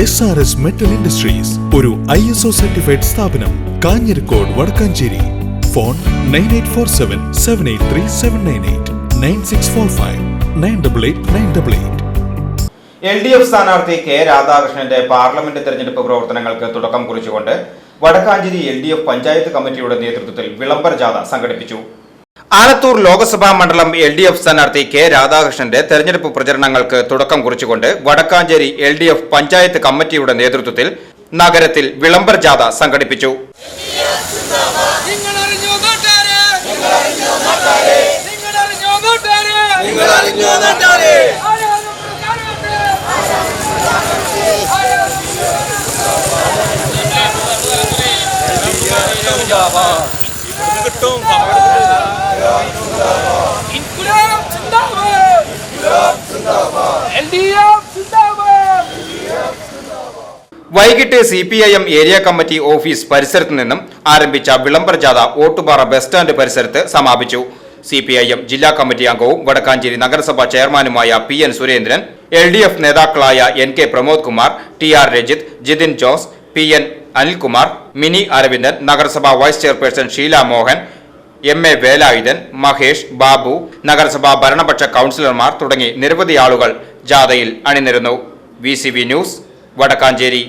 S R S metal industries ഒരു I S O certified സ്ഥാപനം Kanjirakode Vadakkanchery. Phone nine eight four seven seven eight three seven nine eight nine six four five nine double eight nine double eight L D F സ്ഥാനാർത്ഥി K രാധാകൃഷ്ണന്റെ parliament തെരഞ്ഞെടുപ്പ് പ്രവർത്തനങ്ങൾക്ക് തുടക്കം കുറിച്ചുകൊണ്ട് Vadakkanchery L D F panchayat കമ്മിറ്റിയുടെ നേതൃത്വത്തിൽ വിളംബര ജാഥ സംഘടിപ്പിച്ചു. ആലത്തൂർ ലോക്സഭാ മണ്ഡലം എൽ ഡി എഫ് സ്ഥാനാർത്ഥി കെ രാധാകൃഷ്ണന്റെ തെരഞ്ഞെടുപ്പ് പ്രചരണങ്ങൾക്ക് തുടക്കം കുറിച്ചുകൊണ്ട് Vadakkanchery L D F panchayat കമ്മിറ്റിയുടെ നേതൃത്വത്തിൽ നഗരത്തിൽ വിളംബർ ജാഥ സംഘടിപ്പിച്ചു. നിങ്ങളറിഞ്ഞോ ഇൻകുലാബ് സിന്ദാബാദ് എൽഡിഎഫ് സിന്ദാബാദ് വൈകിട്ട് C P I M area committee office പരിസരത്ത് നിന്നും ആരംഭിച്ച വിളംബര ജാഥ ഓട്ടുപാറ ബസ് സ്റ്റാൻഡ് പരിസരത്ത് സമാപിച്ചു. സി പി ഐ എം ജില്ലാ കമ്മിറ്റി അംഗവും വടക്കാഞ്ചേരി നഗരസഭാ ചെയർമാനുമായ P N Surendran L D F നേതാക്കളായ N K Pramod Kumar T R Rajith Jithin Jose P N Anilkumar Mini Aravindan നഗരസഭാ vice chairperson Sheela Mohan M A Velayudhan Mahesh Babu നഗരസഭാ ഭരണപക്ഷ കൗൺസിലർമാർ തുടങ്ങി നിരവധി ആളുകൾ ജാഥയിൽ അണിനിരുന്നു. V news Vadakkanchery.